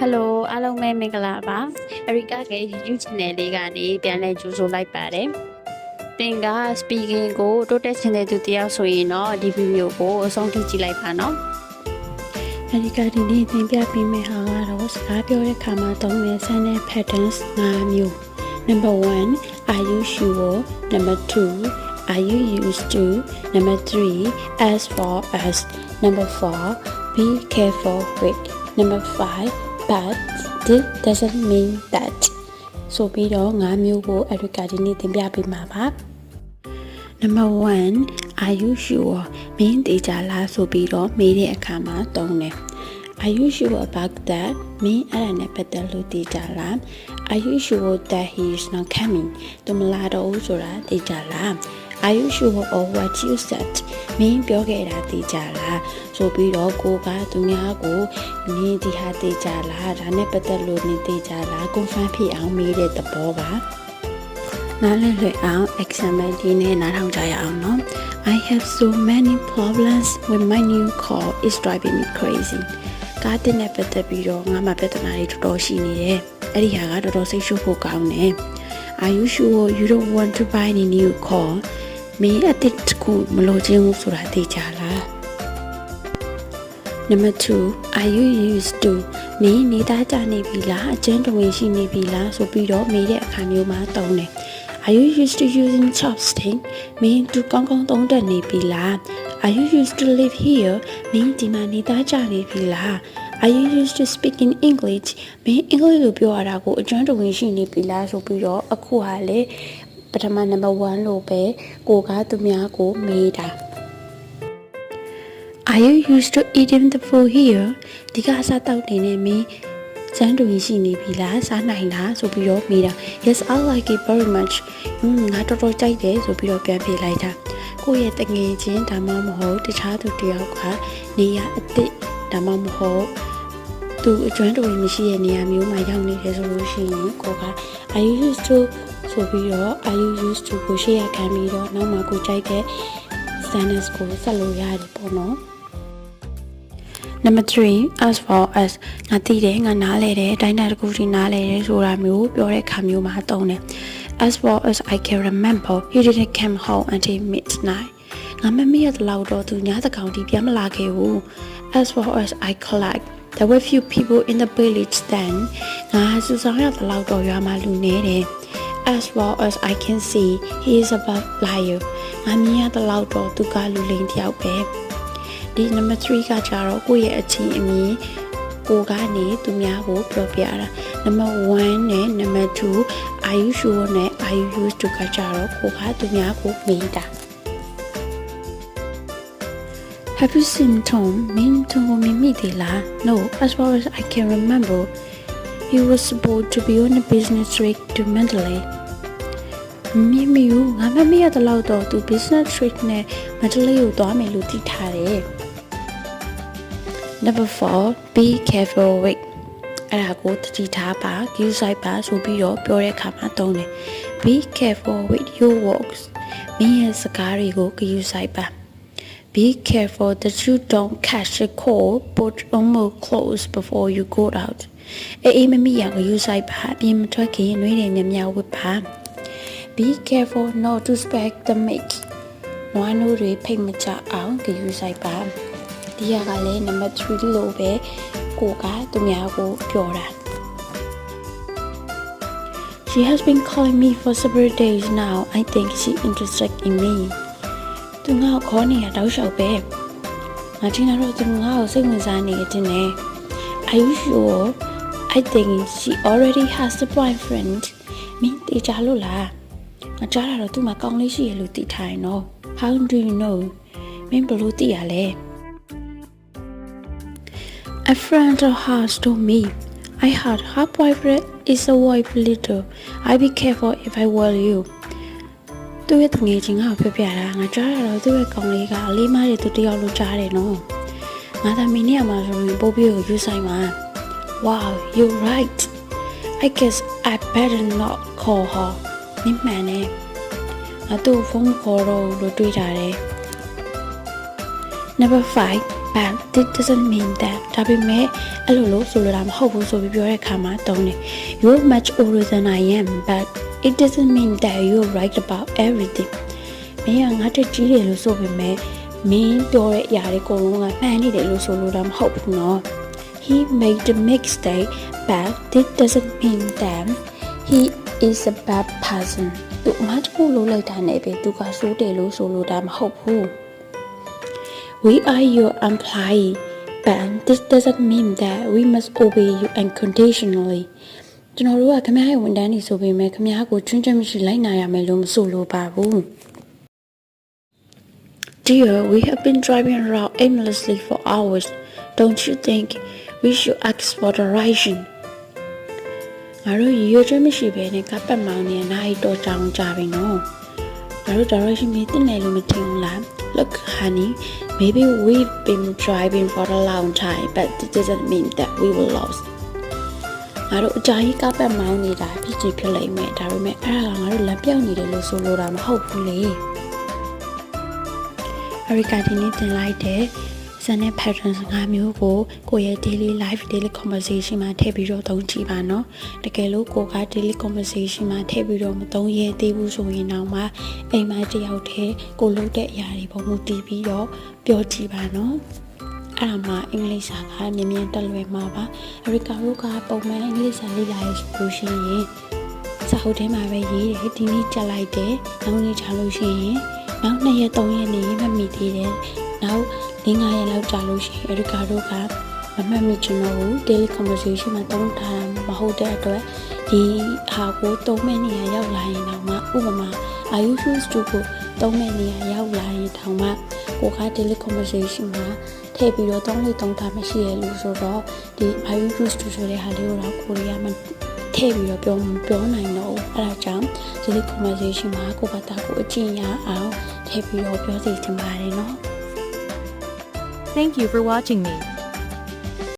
Hello အားလုံးပဲမင်္ဂလာပါ Erica ရဲ့ YouTube channel လေးကနေပြန်လည်ကြိုဆိုလိုက်ပါတယ်သင်က speaking ကိုတိုးတက်ချင်တဲ့သူတယောက်ဆိုရင်တော့ဒီဗီဒီယိုကိုအဆုံးထိကြည့်လိုက်ပါနော် Erica ဒီနေ့သင်ပြပေးမယ့်ဟာကတော့စကားပြောတဲ့အခါမှာသုံးတဲ့ sentence patterns ၅မျိုး Number 1 Are you sure Number 2 Are you used to Number 3 As for as Number 4 Be careful with Number 5 but this doesn't mean that ဆိုပြီးတော့၅မျိုးကို Erica ဒီနေ့သင်ပြပေးမှာပါ Number 1 Are you sure မင်းတေချာလားဆိုပြီးတော့မေးတဲ့အခါမှာတုံးတယ် Are you sure about that မင်းအဲ့ဒါနဲ့ပတ်သက်လို့တေချာလား Are you sure that he is not coming သူမလာတော့ဘူးဆိုတာတေချာလား Are you sure of what you said မင်းပြောခဲ့တာတေချာလားဆိုပြီးတော့ကိုကသူများကိုနင်းဒီဟာတေချာလားဒါနဲ့ပတ်သက်လို့နင်းတေချာလား confirm ဖြစ်အောင်မေးတဲ့သဘောပါနားလည်လွယ်အောင် example ဒီနဲ့နားထောင်ကြရအောင်နော် I have so many problems with my new car is driving me crazy ကားတင်နဲ့ပတ်သက်ပြီးတော့ငါမှပြဿနာတွေတော်တော်ရှိနေတယ်အဲ့ဒီဟာကတော်တော်စိတ်ရှုပ်ဖို့ကောင်းတယ် Are you sure you don't want to buy any new car မင်းအစ်စ်တစ်ခုမလိုချင်ဘူးဆိုတာသိကြလား Number 2 are you used to မင်းနေသားကြနေပြီလားအကျဉ်းတဝင်ရှိနေပြီလားဆိုပြီးတော့မေးတဲ့အခါမျိုးမှာတုံးတယ် Are you used to using chopstick မင်းသူကောင်းကောင်းသုံးတတ်နေပြီလား Are you used to live here မင်းဒီမှာနေသားကြနေပြီလား Are you used to speaking English မင်းအင်္ဂလိပ်လိုပြောရတာကိုအကျွမ်းတဝင်ရှိနေပြီလားဆိုပြီးတော့အခုဟာလေ ပထမ number 1လို့ပဲကိုကသူများကိုမေးတာ Are you used to eating the food here ဒီကအစားတောက်နေနေမင်းစမ်းတူရင်ရှိနေပြီလားစားနိုင်လားဆိုပြီးတော့မေးတာ Yes I like it very much ဟွန်းငါတော်တော်ကြိုက်တယ်ဆိုပြီးတော့ပြန်ပြေးလိုက်တာကိုယ့်ရဲ့တငယ်ချင်းဒါမှမဟုတ်တခြားသူတယောက်ကနေရအစ်စ်ဒါမှမဟုတ်သူအကျွမ်းတူရင်မရှိတဲ့နေရာမျိုးမှာရောက်နေတယ်ဆိုလို့ရှိရင်ကိုက Are you used to ဆိုပြီးတော့ Are you used to ကိုရှေ့ရခံပြီးတော့နောက်မှကိုကြိုက်တဲ့ sentence ကိုဆက်လို့ရတယ်ပေါ့နော် Number 3 as far as ငါသိတယ်ငါနားလဲတယ်အတိုင်းတာတစ်ခုထိနားလဲတယ်ဆိုတာမျိုးပြောတဲ့ခါမျိုးမှာတုံးတယ် as far as I can remember he didn't come home until midnight ငါမမေ့ရတဲ့လောက်တော့သူညသကောင်တီပြန်မလာခဲ့ဘူး as far as I collect there were few people in the village then ငါစူဆောင်ရတဲ့လောက်တော့ရွာမှာလူနေတယ် as far as I can see he is a bad liar ငါမြင်ရတဲ့လောက်တော့သူကလူလိမ်တစ်ယောက်ပဲဒီ number 3ကကြတော့ကိုယ့်ရဲ့အချင်းအမြင်ကိုကနေသူများကိုပြောပြတာ number 1နဲ့ number 2 are you sure နဲ့ are you used to ကကြတော့ကိုကသူများကိုမေးတာ Have you seen Tom မင်း Tom ကိုမြင်မိသေးလား No as far as I can remember he was supposed to be on a business trip to Mandalay မြင်မီဘူးငါမမေ့ရတဲ့လောက်တော့သူ business trip နဲ့ Mandalay ကိုသွားမယ်လို့သိထားတယ် Number 4 be careful with အဲ့ဒါကိုတတိထားပါ view site ပါဆိုပြီးတော့ပြောတဲ့အခါမှာသုံးတယ် be careful with your words မင်းရဲ့စကားတွေကို view site ပါ Be careful that you don't catch a cold put on more clothes before you go out အေးအေးမမိရကို view site ပါအပြင်မထွက်ခင်နှွေးတယ်ညများဝတ်ပါ Be careful not to spread the milk နွားနိုးတွေဖိတ်မချအောင် view site ပါဒီရကလည်း number 3လို့ပဲကိုကသူများကိုပြောတာ She has been calling me for several days now. I think she interested in me. သူငါ့ကိုခေါ်နေတာတောက်လျှောက်ပဲ။ငါထင်တာတော့သူငါ့ကိုစိတ်ဝင်စားနေတယ်နဲ့ Are you sure? I think she already has a boyfriend. မင်းတေချာလို့လား။ငါကြားတာတော့သူ့မှာကောင်းလေးရှိရလို့သိထားရင်တော့ How do you know? မင်းဘယ်လိုသိရလဲ။ A friend of hers told me, I heard her boyfriend is a wife little. I be careful if I were you. သူ့ရဲ့တငယ်ချင်းကပြောပြတာငါကြားရတော့သူ့ရဲ့ကောင်လေးကအလေးမားတဲ့သူတစ်ယောက်လိုကြားတယ်နော်ငါသမီးနဲ့အမှဆိုရင်ပို့ပြီးကိုယူဆိုင်ပါ Wow you're right I guess I better not call her နင်မှန်နေငါသူ့ဖုန်းခေါ်တော့လို့တွေးထားတယ် Number 5 but this doesn't mean that ဒါပေမဲ့အဲ့လိုလို့ဆိုလိုတာမဟုတ်ဘူးဆိုပြီးပြောတဲ့အခါမှာတုံးတယ် you're much older than I am but it doesn't mean that you're right about everything မင်းကငါတက်ကြီးတယ်လို့ဆိုပေမဲ့မင်းပြောတဲ့အရာတွေအကုန်လုံးကမှန်နေတယ်လို့ဆိုလိုတာမဟုတ်ဘူးနော် he made a mistake but this doesn't mean that he is a bad person သူအမှားတစ်ခုလုပ်လိုက်တာနဲ့ပဲသူကစိုးတယ်လို့ဆိုလိုတာမဟုတ်ဘူး We are your employee but this doesn't mean that we must obey you unconditionally ကျွန်တော်တို့ကခင်ဗျားရဲ့ဝန်ထမ်းတွေဆိုပေမဲ့ခင်ဗျားကိုချွင်းချက်မရှိလိုက်နိုင်ရမယ်လို့မဆိုလိုပါဘူး Dear, we have been driving around aimlessly for hours. Don't you think we should ask for the ration? ငါတို့ရည်ရွယ်ချက်မရှိဘဲနဲ့ကပတ်မောင်းနေနိုင်တော့ကြောင်ကြပြီနော်ငါတို့ direction မသိနိုင်လို့မထင်ဘူးလား Look honey maybe we've been driving for a long time but it doesn't mean that we were lost ငါတို့အကြာကြီးကပတ်မောင်းနေတာဖြစ်ချင်ဖြစ်လိမ့်မယ်ဒါပေမဲ့အဲ့ဒါကငါတို့လမ်းပြောင်းနေတယ်လို့ဆိုလိုတာမဟုတ်ဘူးလေအရိကာဒီနေ့တင်လိုက်တဲ့ ဇန်နဲ့ pattern ၅မျိုးကိုကိုယ့်ရဲ့ daily life daily conversation မှာထည့်ပြီးတော့သုံးကြည့်ပါနော်တကယ်လို့ကိုက daily conversation မှာထည့်ပြီးတော့မသုံးရသေးဘူးဆိုရင်တော့မှအိမ်မှာတယောက်တည်းကိုလုပ်တဲ့အရာတွေပုံမူတည်ပြီးတော့ပြောကြည့်ပါနော်အဲ့ဒါမှအင်္ဂလိပ်စာကမြင်မြန်တက်လွယ်မှာပါအရိကာတို့ကပုံမှန်အင်္ဂလိပ်စာလေ့လာရဆိုလို့ရှိရင်စာအုပ်ထဲမှာပဲရေးတယ်ဒီနေ့ကြက်လိုက်တယ်နောက်နေ့ချလို့ရှိရင်နောက်2ရက်3ရက်နေမမိသေးတယ်။နောက် 5ရက်လောက်ကြာလို့ရှိရင်အရိကာတို့ကမမှတ်မိချင်တော့ဘူး daily conversation မှာတုံးထားတာမဟုတ်တဲ့အတွက်ဒီဟာကိုတုံးမဲ့နေရရောက်လာရင်တော့မှဥပမာ are you used to ကိုတုံးမဲ့နေရရောက်လာရင်တောင်မှကိုက daily conversation မှာထည့်ပြီးတော့တုံးလေးတုံးထားမရှိရလို့ဆိုတော့ဒီ are you used to ဆိုတဲ့ဟာလေးကိုတော့ကိုရီးယားမှာထည့်ပြီးတော့ပြောမပြောနိုင်တော့ဘူးအဲ့ဒါကြောင့် daily conversation မှာကိုယ့်ဘာသာကိုအကျင့်ရအောင်ထည့်ပြီးတော့ပြောစီချင်ပါတယ်နော် Thank you for watching me.